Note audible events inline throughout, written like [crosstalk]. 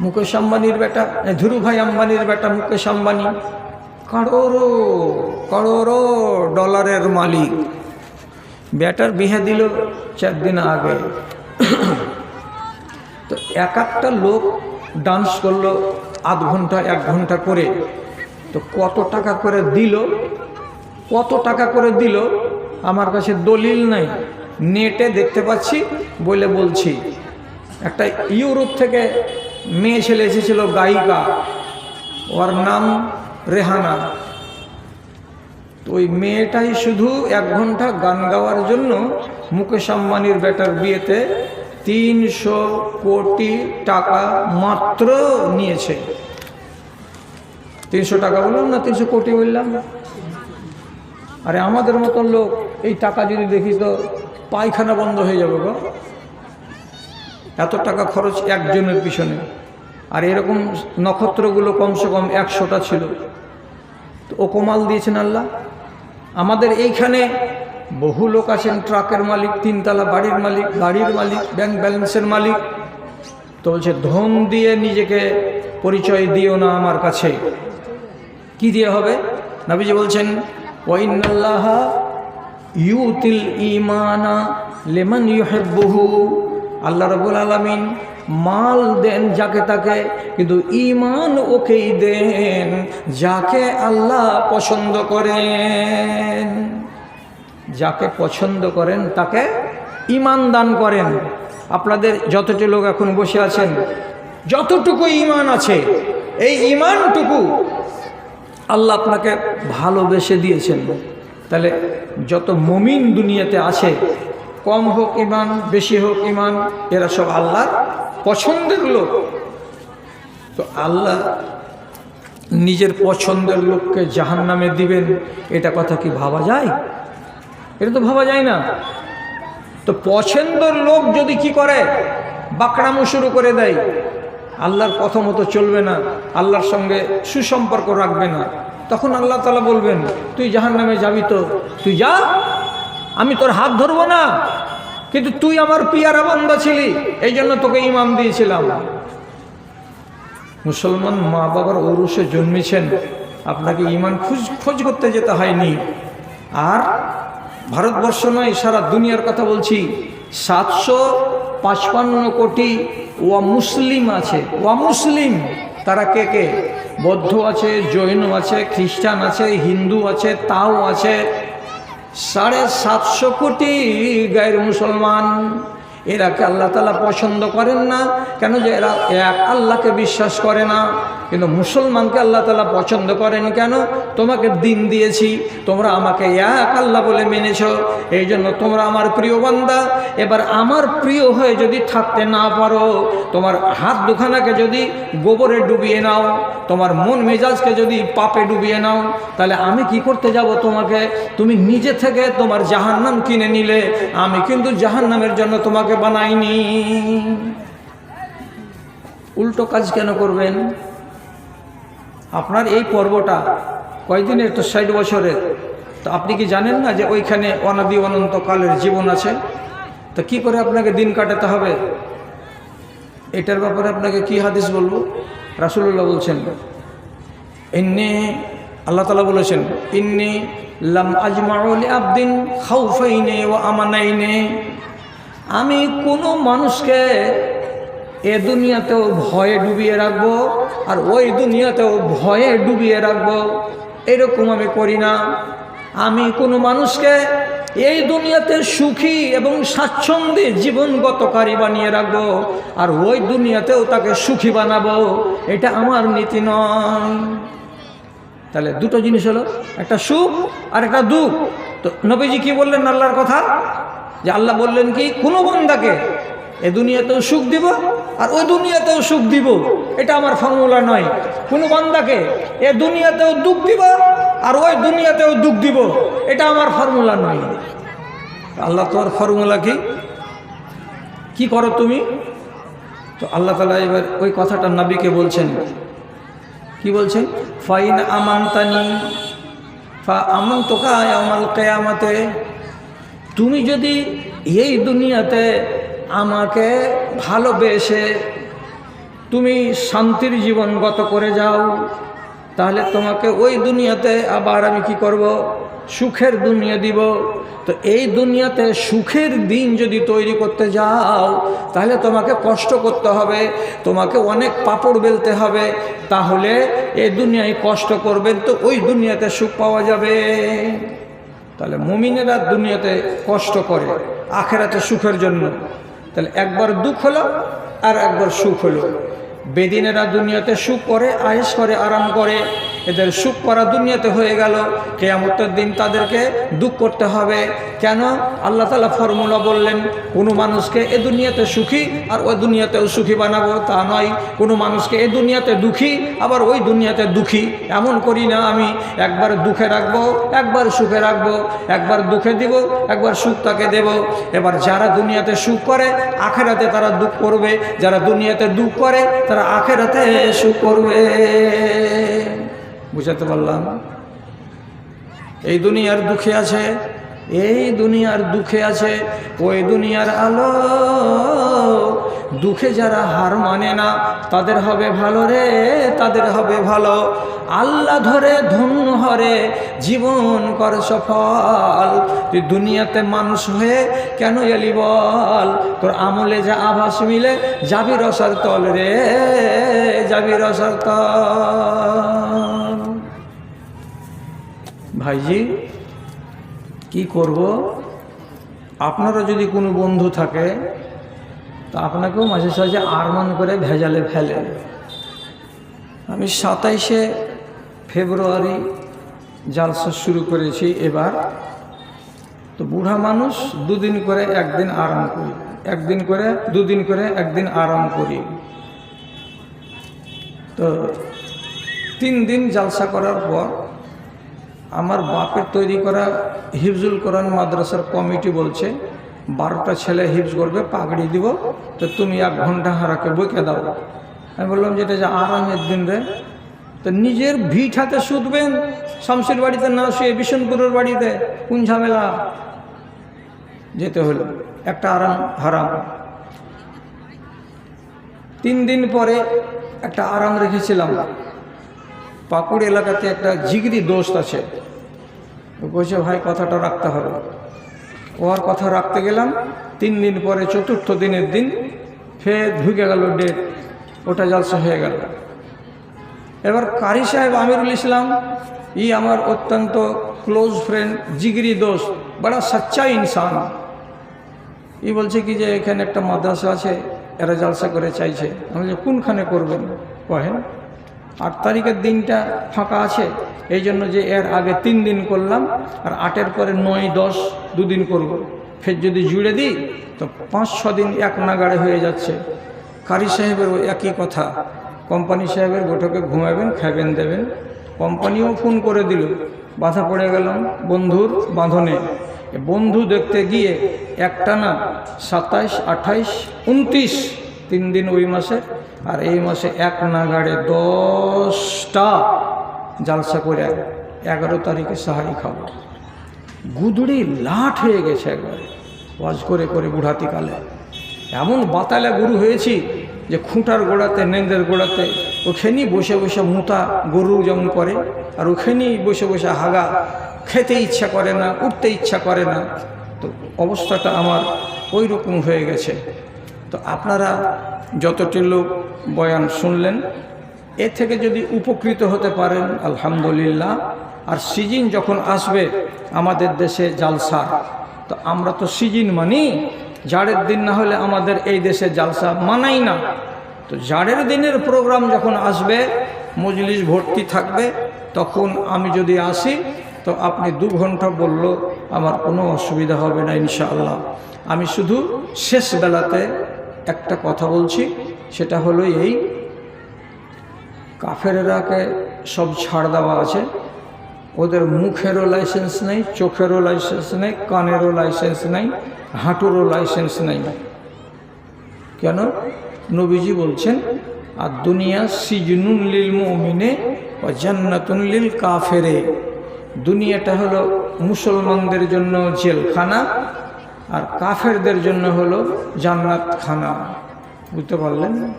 মুকেশ আম্বানির বেটা ধীরুভাই আম্বানির বেটা মুকেশ আম্বানি। কারোরো কারোরো ডলারের মালিক। বেটার বিহে দিল চার দিন আগে। তো এক একটা লোক ডান্স করল আধ ঘণ্টা, এক ঘণ্টা করে। তো কত টাকা করে দিল? কত টাকা করে দিল? আমার কাছে দলিল নাই। নেটে দেখতে পাচ্ছি বলে বলছি। একটা ইউরোপ থেকে মেয়ে ছেলে এসেছিল গায়িকা। ওর নাম রেহানা। তো ওই মেয়েটাই শুধু এক ঘণ্টা গান গাওয়ার জন্য মুকেশ আম্বানির বেটার বিয়েতে তিনশো কোটি টাকা মাত্র নিয়েছে। তিনশো টাকা বললাম না, তিনশো কোটি বললাম আরে আমাদের মতন লোক, এই টাকা যদি দেখি তো পায়খানা বন্ধ হয়ে যাবে গো। এত টাকা খরচ একজনের পিছনে। আর এরকম নক্ষত্রগুলো কমসে কম একশোটা ছিল। তো ও কমাল দিয়েছেন আল্লাহ। আমাদের এইখানে বহু লোক আছেন, ট্রাকের মালিক, তিনতলা বাড়ির মালিক, গাড়ির মালিক, ব্যাংক ব্যালেন্সের মালিক। তো বলছে, ধন দিয়ে নিজেকে পরিচয় দিও না আমার কাছে। কি দিয়ে হবে? নবীজি বলছেন ওয়াইনাল্লাহ ইউতিল ইমানা লেমন ইউহেব্বহু। আল্লাহ রবুল আলমিন মাল দেন যাকে তাকে, কিন্তু ইমান ওকেই দেন যাকে আল্লাহ পছন্দ করেন। যাকে পছন্দ করেন, তাকে ইমান দান করেন। আপনাদের যতটি লোক এখন বসে আছেন, যতটুকু ইমান আছে, এই ইমানটুকু আল্লাহ আপনাকে ভালোবেসে দিয়েছেন। তাহলে যত মমিন দুনিয়াতে আছে কম হোক ইমান বেশি হোক ইমান এরা সব আল্লাহর পছন্দের লোক। তো আল্লাহ নিজের পছন্দের লোককে জাহান নামে দিবেন, এটা কথা কি ভাবা যায়? এটা তো ভাবা যায় না। তো পছন্দের লোক যদি কি করে? বাকড়ামো শুরু করে দেয়। আল্লাহর কথা মতো চলবে না, আল্লাহর সঙ্গে সুসম্পর্ক রাখবে না। তখন আল্লাহ তালা বলবেন, তুই জাহান নামে যাবি তো, তুই যা আমি তোর হাত ধরবো না। কিন্তু তুই আমার পিয়ারা বান্দা ছিলি, এই জন্য তোকে ইমাম দিয়েছিলাম। মুসলমান মা বাবার ঔরসে জন্মেছেন, আপনাকে ইমান খোঁজ খোঁজ করতে যেতে হয়নি। আর ভারতবর্ষ নয়, সারা দুনিয়ার কথা বলছি, সাতশো পাঁচপান্ন কোটি ওয়া মুসলিম আছে। ওয়া মুসলিম? তারা কে কে? বৌদ্ধ আছে, জৈন আছে, খ্রিস্টান আছে, হিন্দু আছে, তাও আছে। সাড়ে সাতশো কোটি গায়ের মুসলমান। এরাকে আল্লাহ তালা পছন্দ করেন না। কেন যে এরা এক আল্লাহকে বিশ্বাস করে না? কিন্তু মুসলমানকে আল্লাহ তালা পছন্দ করেন কেন? তোমাকে দিন দিয়েছি, তোমরা আমাকে এক আল্লাহ বলে মেনেছ, এই জন্য তোমরা আমার প্রিয় বান্দা। এবার আমার প্রিয় হয়ে যদি থাকতে না পারো, তোমার হাত দুখানাকে যদি গোবরে ডুবিয়ে নাও, তোমার মন মেজাজকে যদি পাপে ডুবিয়ে নাও, তাহলে আমি কি করতে যাব তোমাকে? তুমি নিজে থেকে তোমার জাহান্নাম কিনে নিলে, আমি কিন্তু জাহান্নামের জন্য তোমাকে বানাইনি। উল্টো কাজ কেন করবেন? আপনার এই পর্বটা কয়দিনের? তো ষাট বছরের। তো আপনি কি জানেন না যে ওইখানে অনাদি অনন্তকালের জীবন আছে? তো কি করে আপনাকে দিন কাটাতে হবে? এটার ব্যাপারে আপনাকে কি হাদিস বলব? রাসুল্লাহ বলছেন, ইন্নি, আল্লাহ তালা বলেছেন, ইন্নি লাম আজমাউল আবদিন খাউফাইনে ও আমানাইনে। আমি কোনো মানুষকে এ দুনিয়াতেও ভয়ে ডুবিয়ে রাখব আর ওই দুনিয়াতেও ভয়ে ডুবিয়ে রাখব। এরকম আমি করি না। আমি কোনো মানুষকে এই দুনিয়াতে সুখী এবং স্বাচ্ছন্দ্যে জীবনগতকারী বানিয়ে রাখব আর ওই দুনিয়াতেও তাকে সুখী বানাবো। এটা আমার নীতি নয়। তাহলে দুটো জিনিস হলো, একটা সুখ আর একটা দুঃখ। তো নবীজি কি বললেন আল্লাহর কথা? যে আল্লাহ বললেন কি, কোনো বন্দাকে এ দুনিয়াতেও সুখ দিব আর ওই দুনিয়াতেও সুখ দিব। এটা আমার ফর্মুলা নয়। কোনো বান্দাকে এ দুনিয়াতেও দুঃখ দিব আর ওই দুনিয়াতেও দুঃখ দিব। এটা আমার ফর্মুলা নয়। আল্লাহ তোমার ফর্মুলা কি? কি করো তুমি? তো আল্লাহ তালা এবার ওই কথাটা নাবিকে বলছেন। কি বলছেন? ফাইন আমান্তানি, ফা আমন তোকা আমাল কেয়ামাতে। তুমি যদি এই দুনিয়াতে আমাকে ভালোবেসে তুমি শান্তির জীবন গত করে যাও, তাহলে তোমাকে ওই দুনিয়াতে আবার আমি কি করব? সুখের দুনিয়া দিব। তো এই দুনিয়াতে সুখের দিন যদি তৈরি করতে যাও, তাহলে তোমাকে কষ্ট করতে হবে, তোমাকে অনেক পাপড় বেলতে হবে। তাহলে এই দুনিয়ায় কষ্ট করবেন তো ওই দুনিয়াতে সুখ পাওয়া যাবে। তাহলে মুমিনেরা দুনিয়াতে কষ্ট করে, আখেরাতে সুখের জন্য। তাহলে একবার দুঃখ হলো আর একবার সুখ হলো। বেদিনেরা দুনিয়াতে সুখ করে, আয়েস করে, আরাম করে। এদের সুখ করা দুনিয়াতে হয়ে গেল। কেয়ামতের দিন তাদেরকে দুঃখ করতে হবে। কেন? আল্লাহ তালা ফর্মুলা বললেন, কোনো মানুষকে এ দুনিয়াতে সুখী আর ওই দুনিয়াতেও সুখী বানাবো তা নয়। কোনো মানুষকে এ দুনিয়াতে দুঃখী, আবার ওই দুনিয়াতে দুঃখী। এমন করি না আমি। একবার দুঃখে রাখব, একবার সুখে রাখব। একবার দুঃখে দিব, একবার সুখ তাকে দেব। এবার যারা দুনিয়াতে সুখ করে, আখেরাতে তারা দুঃখ করবে। যারা দুনিয়াতে দুঃখ করে, তারা আখেরাতে সুখ করবে। বুঝাতে পারলাম। এই দুনিয়ার দুঃখে আছে, এই দুনিয়ার দুঃখে আছে, ওই দুনিয়ার আলো। দুঃখে যারা হার মানে না, তাদের হবে ভালো রে, তাদের হবে ভালো। আল্লাহ ধরে ধন্য হরে, জীবন কর সফল। তুই দুনিয়াতে মানুষ হয়ে কেন এলি বল? তোর আমলে যা আভাস মিলে, যাবি রসার তল রে, যাবি রসার তল। ভাইজি, কি করব? আপনারা যদি কোনো বন্ধু থাকে, তা আপনাকেও মাঝে সাঝে আরমান করে ভেজালে ফেলে। আমি সাতাইশে ফেব্রুয়ারি জালসা শুরু করেছি এবার। তো বুড়া মানুষ দুদিন করে একদিন আরাম করি, একদিন করে দুদিন করে একদিন আরাম করি। তো তিন দিন জালসা করার পর আমার বাপের তৈরি করা হিফজুল কোরআন মাদ্রাসার কমিটি বলছে, বারোটা ছেলে হিফজ করবে, পাগড়ি দিব, তো তুমি এক ঘণ্টা হারাকে বইকে দাও। আমি বললাম, যেটা যে আরামের দিন রে। তো নিজের ভিট হাতে শুধবেন শামসির বাড়িতে না শুয়ে বিশনপুরের বাড়িতে, কোন ঝামেলা? যেতে হলো, একটা আরাম হারাম। তিন দিন পরে একটা আরাম রেখেছিলাম। পাকুড় এলাকাতে একটা জিগরি দোস্ত আছে। বলছে, ভাই, কথাটা রাখতে হবে। ওর কথা রাখতে গেলাম। তিন দিন পরে, চতুর্থ দিনের দিন ফের ঢুকে গেল ডেট। ওটা জলসা হয়ে গেল। এবার কারি সাহেব, আমিরুল ইসলাম, ই আমার অত্যন্ত ক্লোজ ফ্রেন্ড, জিগরি দোষ বড়া সচ্চা ইনসান। ই বলছে কি যে, এখানে একটা মাদ্রাসা আছে, এরা জলসা করে চাইছে। আমি কোনখানে করবেন? কহেন আট তারিখের দিনটা ফাঁকা আছে, এই জন্য যে এর আগে তিন দিন করলাম, আর আটের পরে নয়, দশ দুদিন করব। ফের যদি জুড়ে দিই, তো পাঁচ, ছ দিন এক নাগাড়ে হয়ে যাচ্ছে। কারি সাহেবের ওই একই কথা। কোম্পানি সাহেবের বৈঠকে ঘুমাবেন, খাবেন, দেবেন। কোম্পানিও ফোন করে দিল। বাধা পড়ে গেলাম বন্ধুর বাঁধনে। বন্ধু দেখতে গিয়ে একটানা সাতাইশ, আঠাইশ, উনত্রিশ তিন দিন ওই মাসে, আর এই মাসে এক নাগাড়ে দশটা জালসা করে এগারো তারিখে সাহারি খাব। গুদড়ি লাট হয়ে গেছে একবারে, ওয়াজ করে করে বুড়াতি কালে। এমন বাতালে গরু হয়েছি যে খুঁটার গোড়াতে, নেন্দের গোড়াতে, ওখানেই বসে বসে মুতা গরু যেমন করে, আর ওখানেই বসে বসে হাগা। খেতে ইচ্ছা করে না, উঠতে ইচ্ছা করে না। তো অবস্থাটা আমার ওই রকম হয়ে গেছে। তো আপনারা যতটি লোক বয়ান শুনলেন, এ থেকে যদি উপকৃত হতে পারেন, আলহামদুলিল্লাহ। আর সিজিন যখন আসবে, আমাদের দেশে জালসা। তো আমরা তো সিজিন মানি জাড়ের দিন না হলে আমাদের এই দেশে জালসা মানাই না। তো জাড়ের দিনের প্রোগ্রাম যখন আসবে, মজলিস ভর্তি থাকবে, তখন আমি যদি আসি, তো আপনি দু ঘণ্টা বলল, আমার কোনো অসুবিধা হবে না ইনশাআল্লাহ। আমি শুধু শেষ বেলাতে একটা কথা বলছি, সেটা হলো এই কাফেরাকে সব ছাড় দেওয়া আছে। ওদের মুখেরও লাইসেন্স নেই, চোখেরও লাইসেন্স নেই, কানেরও লাইসেন্স নেই, হাঁটুরও লাইসেন্স নেই। কেন? নবীজি বলছেন, আর দুনিয়া সিজনুন লিল মুমিনে ও জান্নাতুন লিল কাফেরে। দুনিয়াটা হলো মুসলমানদের জন্য জেলখানা আর কাফেরদের জন্য হলো জান্নাত খানা বুঝতে পারলেন?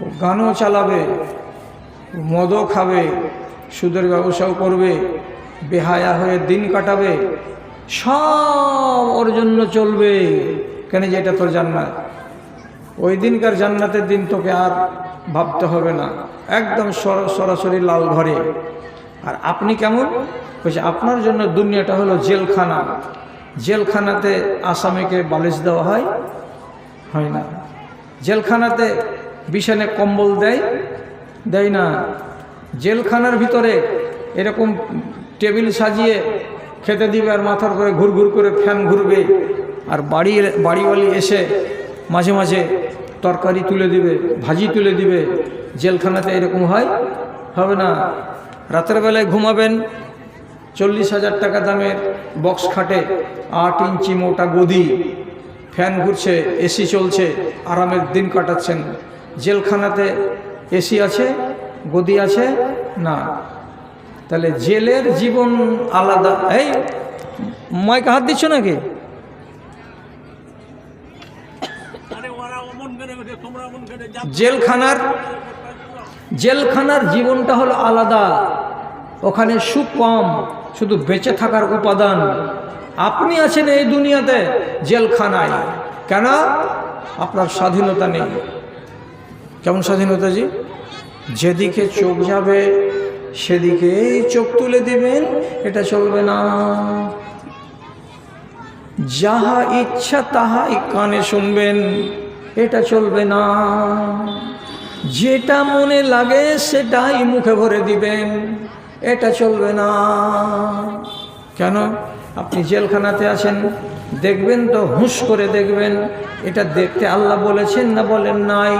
ও গানও চালাবে, মদও খাবে, সুদের ব্যবসাও করবে, বেহায়া হয়ে দিন কাটাবে, সব ওর জন্য চলবে। কেন যে এটা তোর জান্নাত? ওই দিনকার জান্নাতের দিন তোকে আর ভাবতে হবে না। একদম সর- সরাসরি লাল ঘরে। আর আপনি কেমন? বলছে, আপনার জন্য দুনিয়াটা হলো জেলখানা। জেলখানাতে আসামিকে বালিশ দেওয়া হয় হয় না। জেলখানাতে বিছানে কম্বল দেয় দেয় না। জেলখানার ভিতরে এরকম টেবিল সাজিয়ে খেতে দিবে আর মাথার করে ঘুর ঘুর করে ফ্যান ঘুরবে আর বাড়ি বাড়িওয়ালি এসে মাঝে মাঝে তরকারি তুলে দিবে, ভাজি তুলে দিবে। জেলখানাতে এরকম হয়, হবে না। রাতের বেলায় ঘুমাবেন চল্লিশ হাজার টাকা দামের বক্স খাটে আট ইঞ্চি মোটা গদি। ফ্যান ঘুরছে, এসি চলছে, আরামের দিন কাটাচ্ছেন। জেলখানাতে এসি আছে, গদি আছে? না। তাহলে জেলের জীবন আলাদা। এই, মাইকে হাত দিচ্ছ নাকি? জেলখানার জেলখানার জীবনটা হলো আলাদা। ওখানে সুখ কম শুধু বেঁচে থাকার উপাদান। আপনি আছেন এই দুনিয়াতে, জেলখানায়। কেন? আপনার স্বাধীনতা নেই। কেমন স্বাধীনতা জি? যেদিকে চোখ যাবে সেদিকেই চোখ তুলে দিবেন, এটা চলবে না। যাহা ইচ্ছা তাহাই কানে শুনবেন, এটা চলবে না। যেটা মনে লাগে সেটাই মুখে ভরে দিবেন। এটা চলবে না। কেন? আপনি জেলখানাতে আছেন। দেখবেন তো, হুঁশ করে দেখবেন। এটা দেখতে আল্লাহ বলেছেন না বলেন নাই?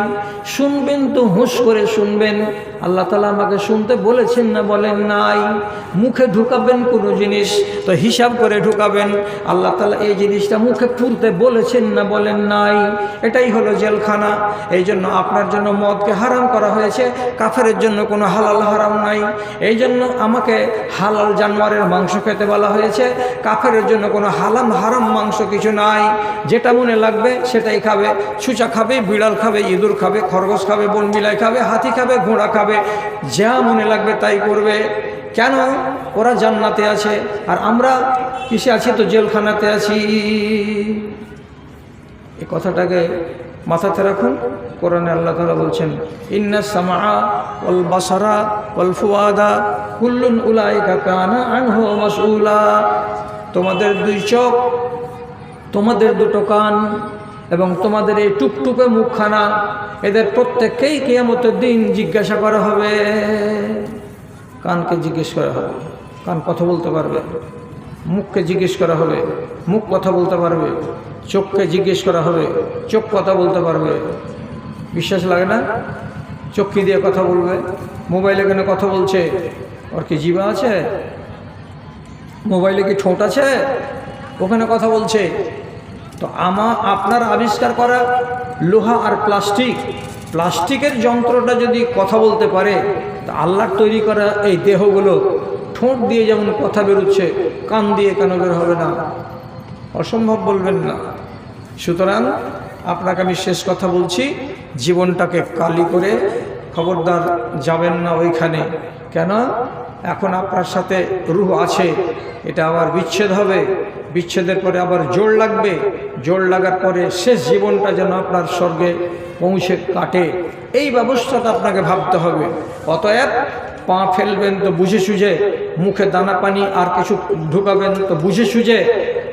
শুনবেন তো, হুঁশ করে শুনবেন। আল্লাহ তালা আমাকে শুনতে বলেছেন না বলেন নাই? মুখে ঢুকাবেন কোনো জিনিস, তো হিসাব করে ঢুকাবেন। আল্লাহ তালা এই জিনিসটা মুখে পুরতে বলেছেন না বলেন নাই? এটাই হলো জেলখানা। এই জন্য আপনার জন্য মদকে হারাম করা হয়েছে কাফের জন্য কোনো হালাল হারাম নাই। এই জন্য আমাকে হালাল জানোয়ারের মাংস খেতে বলা হয়েছে কাফের জন্য কোনো হালাম হারাম মাংস কিছু নাই, যেটা মনে লাগবে সেটাই খাবে। ছুচা খাবে, বিড়াল খাবে, ইঁদুর খাবে, খরগোশ খাবে বনবিলাই খাবে, হাতি খাবে, ঘোড়া খাবে, যা মনে লাগবে তাই করবে। কেন? ওরা জান্নাতে আছে, আর আমরা কিসে আছি? তো জেলখানাতে আছি। এ কথাটাকে মাথাতে রাখুন। কোরআনে আল্লাহ তালা বলছেন, ইন্না সামা ওল বাসারা ওল ফুয়াদা কুল্লুন উলাইকা কানা আনহু মাসউলা। তোমাদের দুই চোখ তোমাদের দুটো কান এবং তোমাদের এই টুকটুকে মুখখানা, এদের প্রত্যেককেই কেয়ামতের দিন জিজ্ঞাসা করা হবে। কানকে জিজ্ঞেস করা হবে। কান কথা বলতে পারবে। মুখকে জিজ্ঞেস করা হবে। মুখ কথা বলতে পারবে। চোখকে জিজ্ঞেস করা হবে। চোখ কথা বলতে পারবে। বিশ্বাস লাগে না? চক্ষি দিয়ে কথা বলবে? মোবাইলে কেন কথা বলছে? ওর কি জিবা আছে? মোবাইলে কি ঠোঁট আছে? ওখানে কথা বলছে। তো আমা আপনার আবিষ্কার করা লোহা আর প্লাস্টিক, প্লাস্টিকের যন্ত্রটা যদি কথা বলতে পারে, তা আল্লাহর তৈরি করা এই দেহগুলো ঠোঁট দিয়ে যেমন কথা বেরোচ্ছে, কান দিয়ে কেন বের হবে না? অসম্ভব বলবেন না। সুতরাং আপনাকে আমি শেষ কথা বলছি, জীবনটাকে কালি করে খবরদার যাবেন না ওইখানে। কেন? এখন আপনার সাথে রুহ আছে, এটা আবার বিচ্ছেদ হবে। বিচ্ছেদের পরে আবার জোর লাগবে। জোর লাগার পরে শেষ জীবনটা যেন আপনার স্বর্গে পৌঁছে কাটে। এই ব্যবস্থাটা আপনাকে ভাবতে হবে। অতএব পা ফেলবেন তো বুঝে সুঝে, মুখে দানা পানি আর কিছু ঢুকাবেন তো বুঝে সুঝে,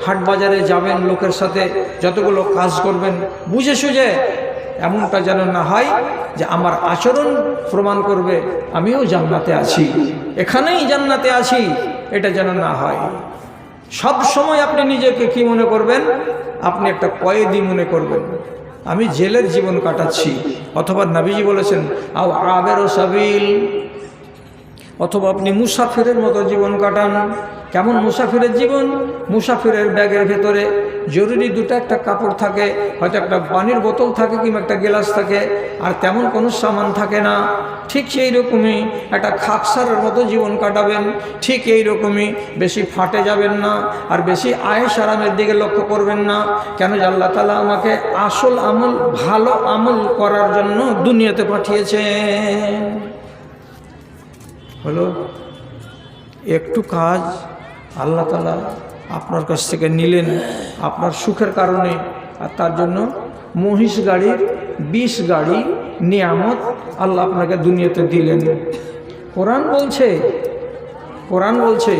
হাট বাজারে যাবেন লোকের সাথে, যতগুলো কাজ করবেন বুঝে সুঝে। এমনটা যেন না হয় যে আমার আচরণ প্রমাণ করবে, আমিও জান্নাতে আছি। এখানেই জান্নাতে আছি, এটা যেন না হয়। সব সময় আপনি নিজেকে কি মনে করবেন? আপনি একটা কয়েদি মনে করবেন। আমি জেলের জীবন কাটাচ্ছি। অথবা নাবিজি বলেছেন, আও আবের সাবিল। অথবা আপনি মুসাফিরের মতো জীবন কাটান। কেমন মুসাফিরের জীবন? মুসাফিরের ব্যাগের ভেতরে জরুরি দুটো একটা কাপড় থাকে, হয়তো একটা পানির বোতল থাকে কিংবা একটা গ্লাস থাকে, আর তেমন কোনো সামান থাকে না। ঠিক সেই রকমই একটা খাকসারের মতো জীবন কাটাবেন, ঠিক এই রকমই বেশি ফাটে যাবেন না, আর বেশি আয়েস আরামের দিকে লক্ষ্য করবেন না। কেন যে আল্লাহ তালা আমাকে আসল আমল, ভালো আমল করার জন্য দুনিয়াতে পাঠিয়েছেন। হলো, একটু কাজ আল্লাহ তালা আপনার কাছ থেকে নিলেন আপনার সুখের কারণে আর তার জন্য মহিষ গাড়ির বিষ গাড়ি, নিয়ামত আল্লাহ আপনাকে দুনিয়াতে দিলেন। কোরআন বলছে কোরআন বলছে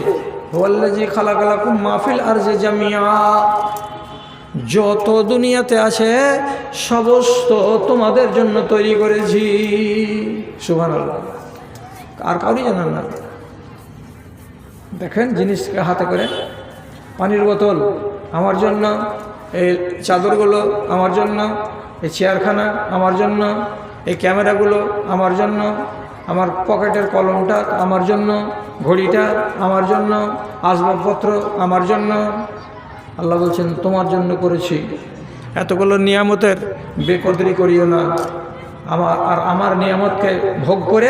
ওয়াল্লাজি খালাকালাকুম মাহফিল আর যে জামিয়া যত দুনিয়াতে আছে সমস্ত তোমাদের জন্য তৈরি করেছি। সুভান আর কাউরি জানান না। দেখেন জিনিসকে হাতে করে পানির বোতল আমার জন্য, এই চাদরগুলো আমার জন্য, এই চেয়ারখানা আমার জন্য, এই ক্যামেরাগুলো আমার জন্য, আমার পকেটের কলমটা আমার জন্য, ঘড়িটা আমার জন্য, আসবাবপত্র আমার জন্য। আল্লাহ বলছেন, তোমার জন্য করেছি। এতগুলো নিয়ামতের বেকদরি করিও না। আমার আর আমার নিয়ামতকে ভোগ করে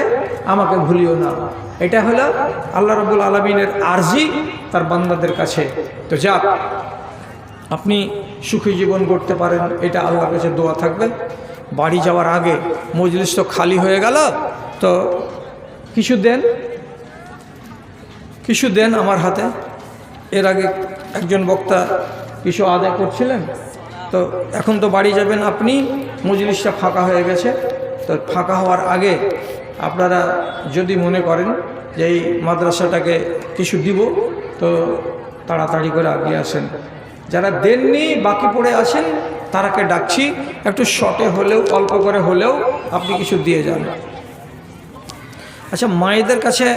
আমাকে ভুলিও না। এটা হলো আল্লাহ রবুল আলমিনের আর্জি তার বান্দাদের কাছে। তো যাক, আপনি সুখী জীবন করতে পারেন, এটা আল্লাহর কাছে দোয়া থাকবে। বাড়ি যাওয়ার আগে মজলিস তো খালি হয়ে গেল, তো কিছু দেন কিছু দেন আমার হাতে। এর আগে একজন বক্তা কিছু আদায় করছিলেন, তো এখন তো বাড়ি যাবেন আপনি, মজলিসটা ফাঁকা হয়ে গেছে। তো ফাঁকা হওয়ার আগে আপনারা যদি মনে করেন যে এই মাদ্রাসাটাকে কিছু দিব, তো তাড়াতাড়ি করে আগিয়ে আসেন। যারা দেননি, বাকি পড়ে আছেন, তারাকে ডাকছি, একটু শর্টে হলেও, অল্প করে হলেও আপনি কিছু দিয়ে যান। আচ্ছা মায়েদের কাছে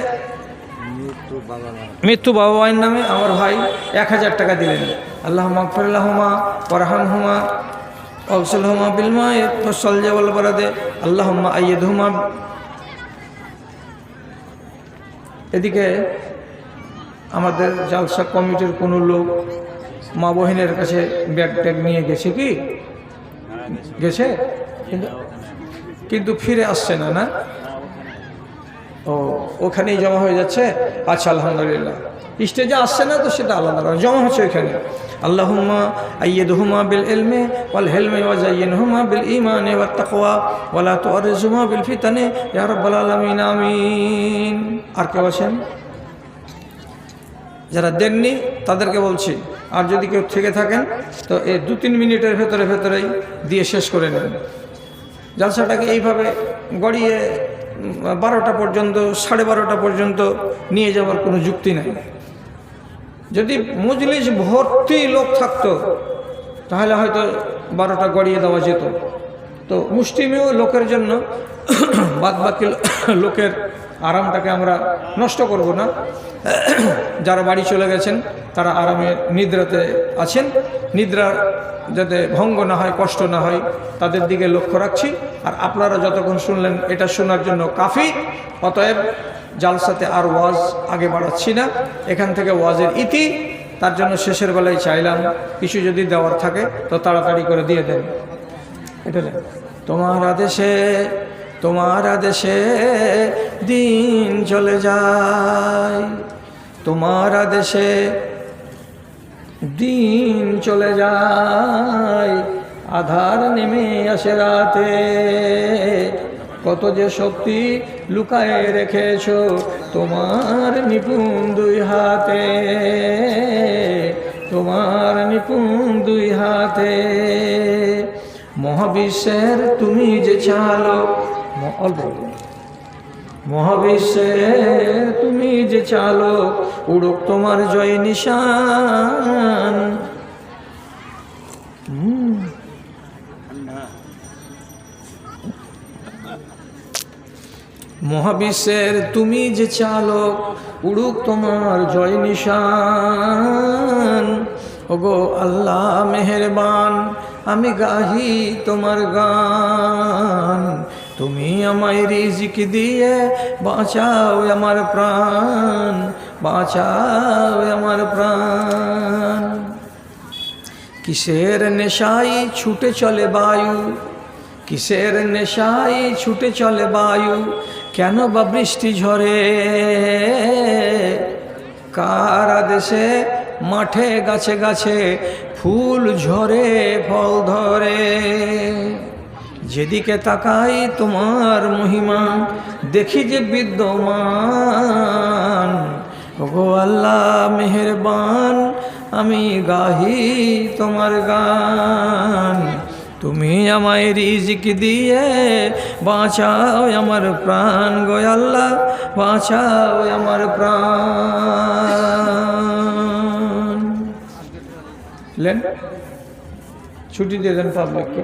মৃত্যু বাবা মায়ের নামে আমার ভাই এক হাজার টাকা দিলেন। আল্লাহ মাকফরুল্লাহমা পরহান হুমা অফসল হুমা বিলমা ফসল জেবল বরাদে আল্লাহ আইয়দ হুমা এদিকে আমাদের জালসা কমিটির কোনো লোক মা বহিনের কাছে ব্যাগ ট্যাগ নিয়ে গেছে কি? গেছে? কিন্তু ফিরে আসছে না না? ও, ওখানেই জমা হয়ে যাচ্ছে? আচ্ছা আলহামদুলিল্লাহ। স্টেজে আসছে না তো সেটা আলাদা। জমা হচ্ছে ওখানে আল্লাহুম্মা আইয়্যিদহুমা বিল ইলমি ওয়াল হিলমি ওয়া জায়্যিনহুমা বিল ঈমানি ওয়াত তাকওয়া ওয়া লা তুআররিজহুমা বিল ফিতানি। আর কেউ আছেন? যারা দেননি, তাদেরকে বলছি, আর যদি কেউ থেকে থাকেন, তো এই দু তিন মিনিটের ভেতরে ভেতরেই দিয়ে শেষ করে নেবেন জালসাটাকে এইভাবে গড়িয়ে বারোটা পর্যন্ত, সাড়ে বারোটা পর্যন্ত নিয়ে যাওয়ার কোনো যুক্তি নাই। যদি মজলিস ভর্তি লোক থাকতো, তাহলে হয়তো বারোটা গড়িয়ে দেওয়া যেত। তো মুষ্টিমেয় লোকের জন্য [coughs] বাদ বাকি লোকের আরামটাকে আমরা নষ্ট করব না। [coughs] যারা বাড়ি চলে গেছেন, তারা আরামে নিদ্রাতে আছেন। নিদ্রা যাতে ভঙ্গ না হয়, কষ্ট না হয়, তাদের দিকে লক্ষ্য রাখছি। আর আপনারা যতক্ষণ শুনলেন, এটা শোনার জন্য কাফি অতএব জালসাতে আর ওয়াজ আগে বাড়াচ্ছি না। এখান থেকে ওয়াজের ইতি, তার জন্য শেষের বেলায় চাইলাম, কিছু যদি দেওয়ার থাকে, তো তাড়াতাড়ি করে দিয়ে দেন। এটা। তোমার আদেশে তোমার আদেশে দিন চলে যায়। তোমার আদেশে দিন চলে যায়। আধার নেমে আসে রাতে। কত যে শক্তি লুকায়ে রেখেছ তোমার নিপুণ দুই হাতে, তোমার নিপুণ দুই হাতে মহাবিশ্বের তুমি যে চালক অল্প। মহাবিশ্বের তুমি যে চালক, উড়ুক তোমার জয় নিশান। মহাবিশ্বের তুমি যে চালক, উড়ুক তোমার জয় নিশান। ওগো আল্লাহ মেহেরবান, আমি গাহি তোমার গান। তুমি আমায় রিজিক দিয়ে বাঁচাও আমার প্রাণ, বাঁচাও আমার প্রাণ। কিসের নেশাই ছুটে চলে বায়ু কিসের নেশাই ছুটে চলে বায়ু? কেন বা বৃষ্টি ঝরে? কার দেশে মাঠে গাছে গাছে ফুল ঝরে, ফল ধরে? যেদিকে তাকাই তোমার মহিমা, দেখি যে বিদ্যমান। ওগো আল্লাহ মেহেরবান, আমি গাহি তোমার গান। তুমি আমায় রিজিক দিয়ে বাঁচাও আমার প্রাণ গোয়াল্লা বাঁচাও আমার প্রাণ। ছুটি দিয়ে দেন পাবলিককে